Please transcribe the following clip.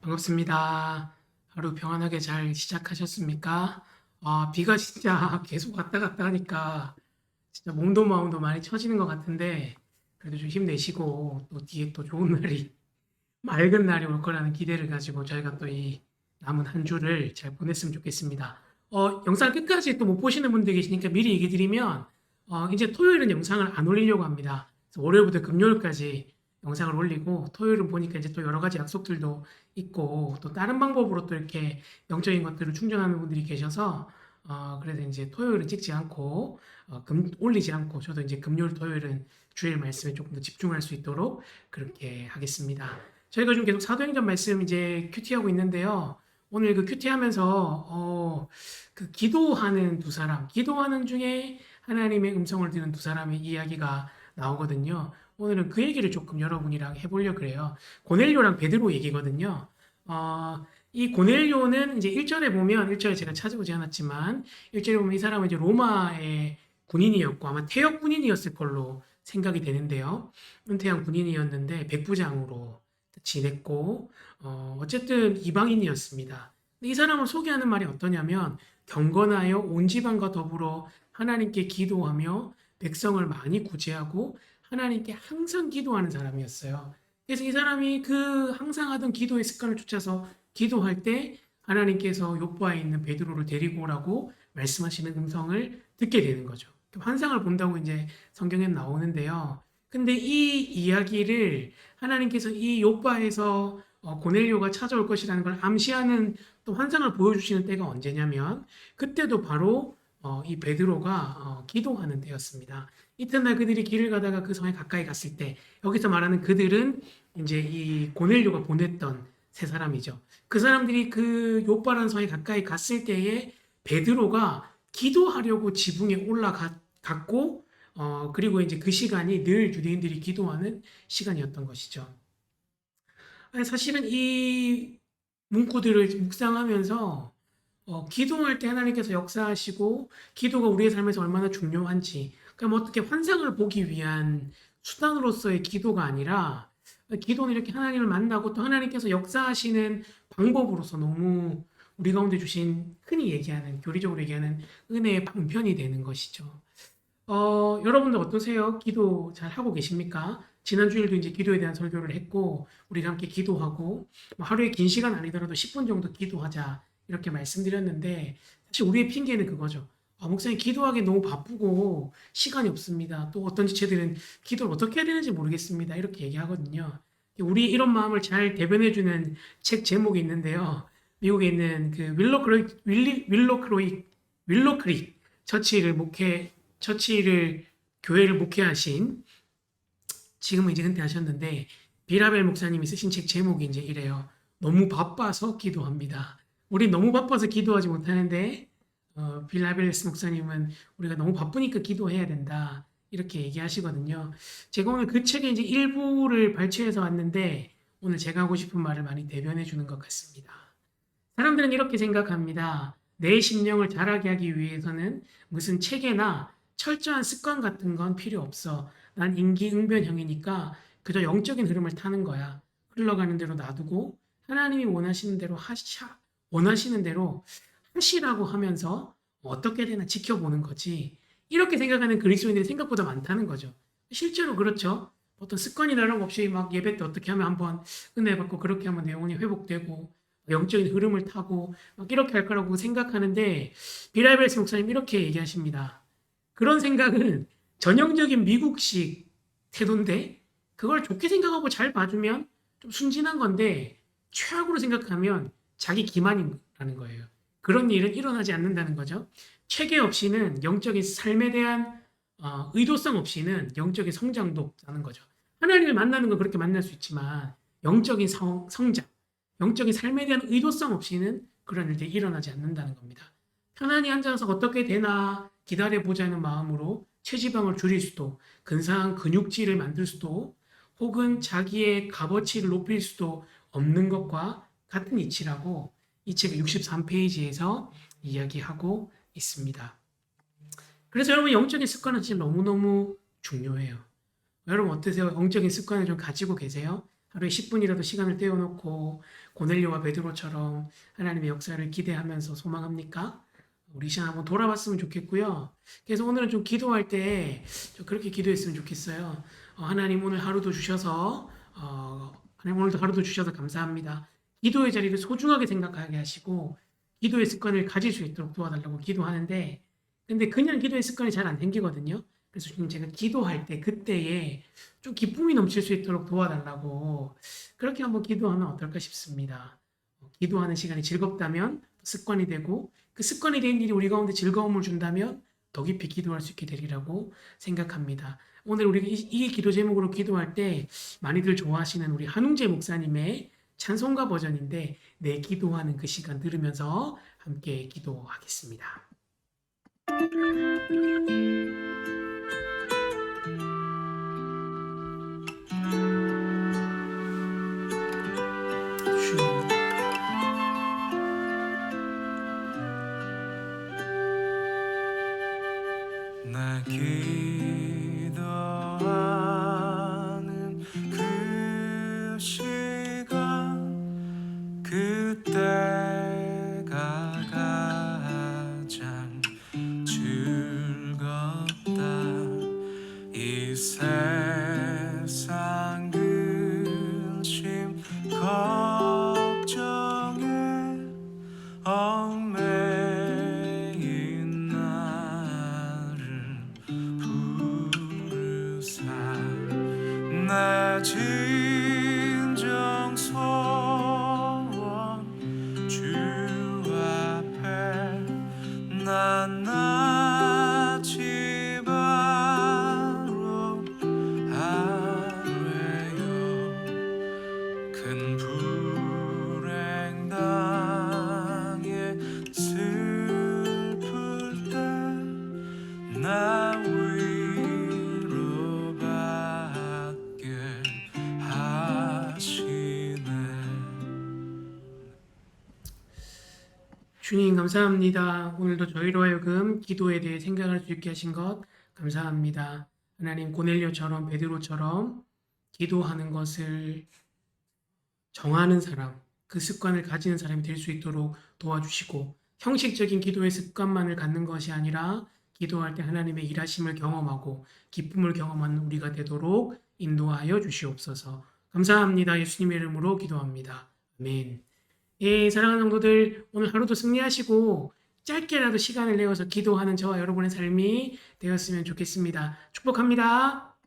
반갑습니다. 하루 평안하게 잘 시작하셨습니까? 아, 비가 진짜 계속 왔다 갔다 하니까 진짜 몸도 마음도 많이 처지는 것 같은데 그래도 좀 힘내시고 또 뒤에 또 좋은 날이 맑은 날이 올 거라는 기대를 가지고 저희가 또 이 남은 한 주를 잘 보냈으면 좋겠습니다. 어, 영상 끝까지 또 못 보시는 분들 계시니까 미리 얘기 드리면 어, 이제 토요일은 영상을 안 올리려고 합니다. 월요일부터 금요일까지 영상을 올리고 토요일은 보니까 이제 또 여러 가지 약속들도 있고 또 다른 방법으로 또 이렇게 영적인 것들을 충전하는 분들이 계셔서 어, 그래서 이제 토요일은 찍지 않고 어, 금 올리지 않고 저도 이제 금요일 토요일은 주일 말씀에 조금 더 집중할 수 있도록 그렇게 하겠습니다. 저희가 좀 계속 사도행전 말씀 이제 큐티하고 있는데요. 오늘 그 큐티하면서 어, 그 기도하는 두 사람, 기도하는 중에 하나님의 음성을 들은 두 사람의 이야기가 나오거든요. 오늘은 그 얘기를 조금 여러분이랑 해보려고 그래요. 고넬료랑 베드로 얘기거든요. 어, 이 고넬료는 이제 1절에 보면 1절에 제가 찾아오지 않았지만 1절에 보면 이 사람은 이제 로마의 군인이었고 아마 퇴역 군인이었을 걸로 생각이 되는데요. 은퇴한 군인이었는데 백부장으로 지냈고 어, 어쨌든 이방인이었습니다. 이 사람을 소개하는 말이 어떠냐면 경건하여 온 집안과 더불어 하나님께 기도하며 백성을 많이 구제하고 하나님께 항상 기도하는 사람이었어요. 그래서 이 사람이 그 항상 하던 기도의 습관을 쫓아서 기도할 때 하나님께서 요바에 있는 베드로를 데리고 오라고 말씀하시는 음성을 듣게 되는 거죠. 환상을 본다고 이제 성경에 나오는데요. 근데 이 이야기를 하나님께서 이 요바에서 어, 고넬료가 찾아올 것이라는 걸 암시하는 또 환상을 보여주시는 때가 언제냐면 그때도 바로 어, 이 베드로가 어, 기도하는 때였습니다. 이튿날 그들이 길을 가다가 그 성에 가까이 갔을 때 여기서 말하는 그들은 이제 이 고넬료가 보냈던 세 사람이죠. 그 사람들이 그 요바라는 성에 가까이 갔을 때에 베드로가 기도하려고 지붕에 올라갔고 어, 그리고 이제 그 시간이 늘 유대인들이 기도하는 시간이었던 것이죠. 사실은 이 문구들을 묵상하면서 어, 기도할 때 하나님께서 역사하시고 기도가 우리의 삶에서 얼마나 중요한지 그럼 어떻게 환상을 보기 위한 수단으로서의 기도가 아니라 기도는 이렇게 하나님을 만나고 또 하나님께서 역사하시는 방법으로서 너무 우리 가운데 주신 흔히 얘기하는 교리적으로 얘기하는 은혜의 방편이 되는 것이죠. 어, 여러분들 어떠세요? 기도 잘 하고 계십니까? 지난 주일도 이제 기도에 대한 설교를 했고 우리가 함께 기도하고 뭐 하루에 긴 시간 아니더라도 10분 정도 기도하자 이렇게 말씀드렸는데 사실 우리의 핑계는 그거죠. 아, 목사님 기도하기 너무 바쁘고 시간이 없습니다. 또 어떤 지체들은 기도를 어떻게 해야 되는지 모르겠습니다. 이렇게 얘기하거든요. 우리 이런 마음을 잘 대변해주는 책 제목이 있는데요. 미국에 있는 그 윌로 크로이 윌리 윌로 크로이 윌로 크릭 처치를 목회 처치를 교회를 목회하신 지금은 이제 은퇴하셨는데 비라벨 목사님이 쓰신 책 제목이 이제 이래요. 너무 바빠서 기도합니다. 우리 너무 바빠서 기도하지 못하는데 어, 빌라벨스 목사님은 우리가 너무 바쁘니까 기도해야 된다. 이렇게 얘기하시거든요. 제가 오늘 그 책의 이제 일부를 발췌해서 왔는데 오늘 제가 하고 싶은 말을 많이 대변해 주는 것 같습니다. 사람들은 이렇게 생각합니다. 내 심령을 자라게 하기 위해서는 무슨 체계나 철저한 습관 같은 건 필요 없어. 난 인기응변형이니까 그저 영적인 흐름을 타는 거야. 흘러가는 대로 놔두고 하나님이 원하시는 대로 하샤, 원하시는 대로 하시라고 하면서 어떻게 되나 지켜보는 거지. 이렇게 생각하는 그리스도인들이 생각보다 많다는 거죠. 실제로 그렇죠. 어떤 습관이나 이런 거 없이 막 예배 때 어떻게 하면 한번 은혜 받고 그렇게 하면 내 영혼이 회복되고 영적인 흐름을 타고 막 이렇게 할 거라고 생각하는데 비라벨스 목사님 이렇게 얘기하십니다. 그런 생각은 전형적인 미국식 태도인데 그걸 좋게 생각하고 잘 봐주면 좀 순진한 건데 최악으로 생각하면 자기 기만이라는 거예요. 그런 일은 일어나지 않는다는 거죠. 체계 없이는 영적인 삶에 대한 어, 의도성 없이는 영적인 성장도 없다는 거죠. 하나님을 만나는 건 그렇게 만날 수 있지만 영적인 성, 성장, 영적인 삶에 대한 의도성 없이는 그런 일들이 일어나지 않는다는 겁니다. 편안히 앉아서 어떻게 되나 기다려보자는 마음으로 체지방을 줄일 수도, 근사한 근육질을 만들 수도, 혹은 자기의 값어치를 높일 수도 없는 것과 같은 이치라고 이 책 63페이지에서 이야기하고 있습니다. 그래서 여러분 영적인 습관은 진짜 너무너무 중요해요. 여러분 어떠세요? 영적인 습관을 좀 가지고 계세요? 하루에 10분이라도 시간을 떼어놓고 고넬료와 베드로처럼 하나님의 역사를 기대하면서 소망합니까? 우리 시간 한번 돌아봤으면 좋겠고요. 그래서 오늘은 좀 기도할 때 좀 그렇게 기도했으면 좋겠어요. 어, 하나님 오늘 하루도 주셔서 어, 하나님 오늘도 하루도 주셔서 감사합니다. 기도의 자리를 소중하게 생각하게 하시고 기도의 습관을 가질 수 있도록 도와달라고 기도하는데 근데 그냥 기도의 습관이 잘 안 생기거든요. 그래서 지금 제가 기도할 때 그때에 좀 기쁨이 넘칠 수 있도록 도와달라고 그렇게 한번 기도하면 어떨까 싶습니다. 어, 기도하는 시간이 즐겁다면 습관이 되고 그 습관이 된 일이 우리 가운데 즐거움을 준다면 더 깊이 기도할 수 있게 되리라고 생각합니다. 오늘 우리 이, 이 기도 제목으로 기도할 때 많이들 좋아하시는 우리 한웅재 목사님의 찬송가 버전인데 내 기도하는 그 시간 들으면서 함께 기도하겠습니다. 그때가 가장 즐겁다. 이 세상 근심 걱정에 얽매인 나를 부르사 내진 주님 감사합니다. 오늘도 저희로 하여금 기도에 대해 생각할 수 있게 하신 것 감사합니다. 하나님 고넬료처럼 베드로처럼 기도하는 것을 정하는 사람, 그 습관을 가지는 사람이 될 수 있도록 도와주시고 형식적인 기도의 습관만을 갖는 것이 아니라 기도할 때 하나님의 일하심을 경험하고 기쁨을 경험하는 우리가 되도록 인도하여 주시옵소서. 감사합니다. 예수님의 이름으로 기도합니다. 아멘. 예, 사랑하는 성도들, 오늘 하루도 승리하시고 짧게라도 시간을 내어서 기도하는 저와 여러분의 삶이 되었으면 좋겠습니다. 축복합니다.